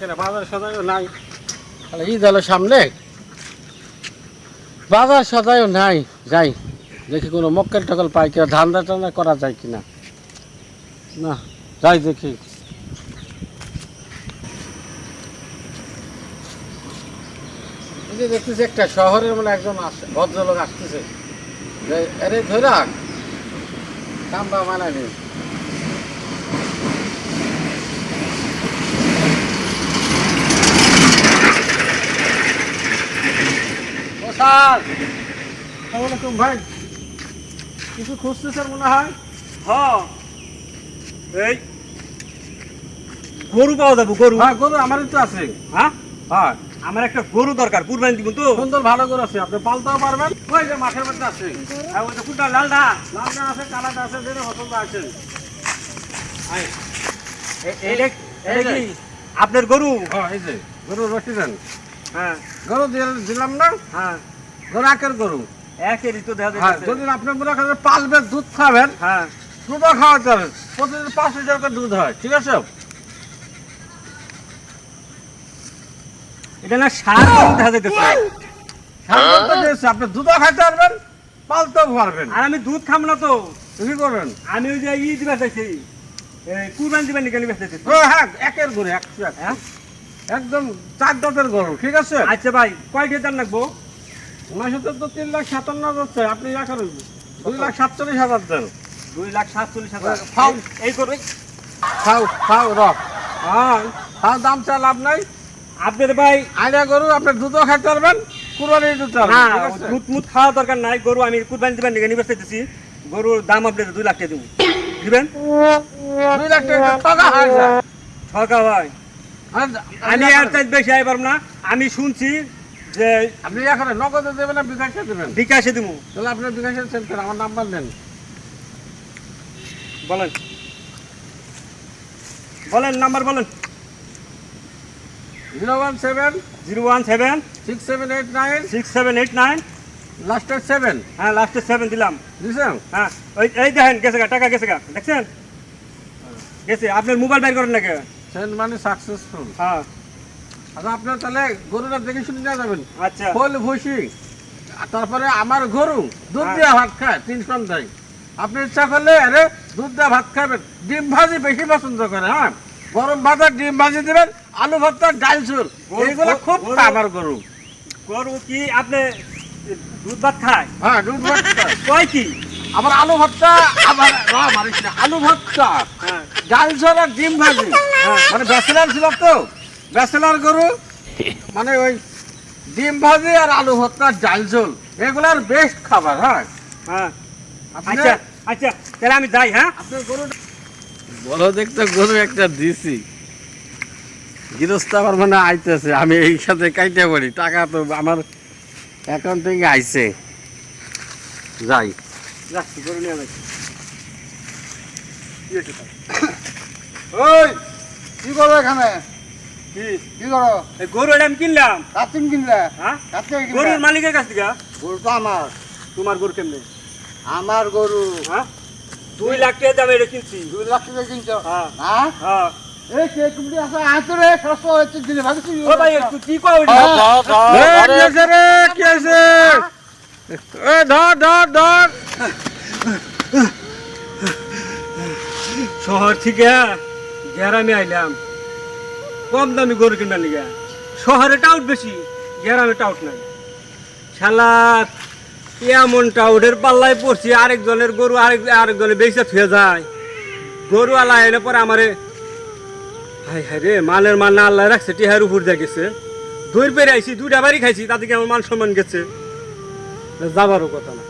কিনা? বাজার সদাইও নাই। ঈদ হলো সামনে। বাজার সদাইও নাই, যাই। দেখি কোনো মক্কেল টকল পাই কিনা, ধান্দা টান্দা করা যায় কিনা। না, যাই দেখি। যে দেখতেছি একটা শহরের মানে একজন আসে, ভদ্রলোক আসতেছে। আরে ধরা মানানি স্যার। ভাই কিছু খুঁজতেছেন মনে হয়? হ্যাঁ। এই গরু পাওয়া যাব গরু। হ্যাঁ গরু আমারই তো আছে। হ্যাঁ? হ্যাঁ। আমার একটা গরু দরকার কুরবানি দিব তো। সুন্দর ভালো গরু আছে আপনি পালতেও পারবেন। ওই যে মাঠের মধ্যে আছে। আর ওই যে কোনটা লালটা লালটা আছে কালাটা আছে যেটা পছন্দ আছে। আপনার গরু? হ্যাঁ এই যে গরু দেন। হ্যাঁ গরু দিলাম না? হ্যাঁ। গরু আকের গরু। একেরই তো দেখা হ্যাঁ যদি আপনি মনে করেন দুধ খাবেন হ্যাঁ। দুধও খাওয়াতে হবে প্রতিদিন পাঁচ লিটার করে দুধ হয় ঠিক আছে? এটা না সার দেখা যাইতেছে। সার দিয়েছে, আপনি দুধও খাইতে পারবেন পালতেও পারবেন। আর আমি দুধ খাম না তো। কি করবেন? আমি ওই যে ই দিবে চাইছি কুরবানি দিবেন বেঁচেছি হ্যাঁ একের গরু একশো এক হ্যাঁ? একদম চার দাঁতের গরু ঠিক আছে? আচ্ছা ভাই কয়টা দাম লাগবো মাসে তো তিন লাখ সাতান্ন যাচ্ছে আপনি ইয়া করেন। দুই লাখ সাতচল্লিশ হাজার দেন। দুই লাখ সাতচল্লিশ হাজার। ফাউ। এই খাও খাও রক হ্যাঁ। খাও দাম চা লাভ নাই। আপনার ভাই আইডা গরু আপনি দুধও খাইতে পারবেন আছে? দুধ মুধ খাওয়া দরকার নাই। গরু আমি কুরবানি দিবেন নিয়ে চাইতেছি। গরুর দাম আপনার দুই লাখ টাকা দিব। দিবেন? দুই লাখ টাকা হয় ঠকা আমি আর চাই বেশি আইবার না। আমি শুনছি যে আপনি করেন নগদে দেবেন না বিকাশে দেবেন? বিকাশে দিব তাহলে আপনার বিকাশে সেন্ড করেন আমার নাম্বার দেন। বলেন। বলেন নাম্বার বলেন। Zero one seven zero one seven six seven eight nine six seven eight nine লাস্টের সেভেন। হ্যাঁ লাস্টে সেভেন দিলাম। বুঝছেন হ্যাঁ ওই এই দেখেন গেছে গা টাকা গেছে গা দেখছেন? গেছে আপনার মোবাইল বাইর করেন নাকি? সেন্ড মানে সাকসেসফুল হ্যাঁ। আচ্ছা আপনার তাহলে গরুটা দেখে শুনে নিয়ে যাবেন। আচ্ছা। ফুল ভুসি তারপরে আমার গরু দুধ হ্যাঁ। দিয়ে ভাত খায় তিন সন্ধ্যায়। আপনি ইচ্ছা করলে আরে দুধ দিয়ে ভাত খাবেন। ডিম ভাজি বেশি পছন্দ করে হ্যাঁ? গরম ভাতের ডিম ভাজি দিবেন আলু ভর্তা ডাল চুল এইগুলো খুব আমার গরু। গরু কি আপনি দুধ ভাত খায়? হ্যাঁ দুধ ভাত খায়। কয় কি? আবার আলু ভর্তা আবার আলু ভর্তা হ্যাঁ। ডাল ঝোল আর ডিম ভাজি। মানে ব্যাচেলার ছিল তো? ব্যাচেলার গরু মানে ওই ডিম ভাজি আর আলু ভর্তা ডাল ঝোল এগুলার বেস্ট খাবার হ্যাঁ? হ্যাঁ। আচ্ছা আচ্ছা তাহলে আমি যাই হ্যাঁ? আপনার গরু বড় দেখতে গরু একটা দিছি। গৃহস্থ আমার মানে আইতেছে আমি এই সাথে কাইতে পড়ি টাকা তো আমার অ্যাকাউন্ট থেকে আইছে। যাই। যাচ্ছি গরু নিয়ে যাচ্ছি ওই কি করো এখানে? কি? কি করো? এই আমি কিনলাম। কাতিন কিনলে? হ্যাঁ? কাতে গরুর মালিকের কাছ থেকে? গরু তো আমার। তোমার গরু কেমনে? আমার গরু। হ্যাঁ? দুই লাখ টাকা দামে এটা কিনছি। দুই লাখ টাকা কিনছো? হ্যাঁ। এই কে কুমড়ি আছে? আতরে সস্তা হচ্ছে দিলে ভাবছি ও ভাই একটু কি কও এটা? আছে রে কি আছে? এ ধর ধর ধর। শহর থেকে গ্রামে আইলাম। কম দামি গরু কিনবার লিগে। শহরে টাউট বেশি, গ্রামে টাউট নাই। শালা, এমন টাউটের পাল্লায় পড়ছি, আরেকজনের গরু আরেক আরেকজনে বেশি থুয়ে যায়। গরু আলা এলে পরে আমারে হাই হাই রে, মালের মান না আল্লাহ রাখছে, টিহার উপর দিয়ে গেছে। দূর পেরে আইছি, দুইটা বাড়ি খাইছি তাদেরকে আমার মান সম্মান গেছে? যাবারও কথা না।